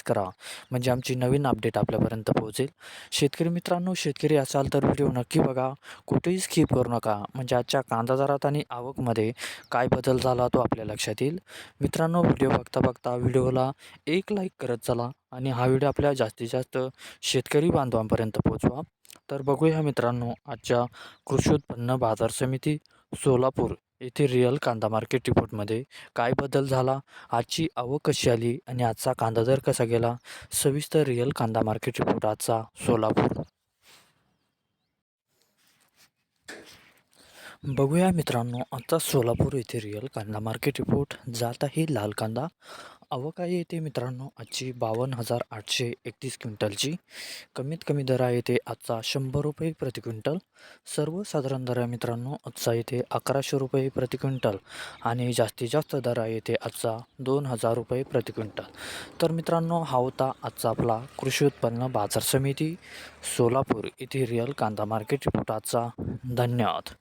करा. म्हणजे आमची नवीन अपडेट आपल्यापर्यंत पोहोचेल. शेतकरी मित्रांनो शेतकरी असाल तर व्हिडिओ नक्की बघा. कुठेही स्किप करू नका. म्हणजे आजच्या कांदा दरात आणि आवकमध्ये काय बदल झाला तो आपल्या लक्षात येईल. मित्रांनो व्हिडिओ बघता बघता व्हिडिओला एक लाईक करत चला आणि हा व्हिडिओ आपल्या जास्तीत जास्त शेतकरी बांधवांपर्यंत पोहोचवा. तर बघूया मित्रांनो आजच्या कृषी उत्पन्न बाजार समिती सोलापूर येथे रिअल कांदा मार्केट रिपोर्टमध्ये काय बदल झाला? आजची आवक कशी आली? आणि आजचा कांदा दर कसा गेला? सविस्तर रिअल कांदा मार्केट रिपोर्ट आजचा सोलापूर. बघूया मित्रांनो आजचा सोलापूर येथे रिअल कांदा मार्केट रिपोर्ट जात आहे लाल कांदा. अवकाळी येते मित्रांनो. आजची बावन्न हजार आठशे एकतीस क्विंटलची. कमीत कमी दर आहे येते आजचा शंभर रुपये प्रति क्विंटल. सर्वसाधारण दर आहे मित्रांनो आजचा येथे अकराशे रुपये प्रति क्विंटल. आणि जास्तीत जास्त दर आहे येते आजचा दोन हजार रुपये प्रति क्विंटल. तर मित्रांनो हा होता आजचा आपला कृषी उत्पन्न बाजार समिती सोलापूर येथे रिअल कांदा मार्केट रिपोर्ट आजचा. धन्यवाद.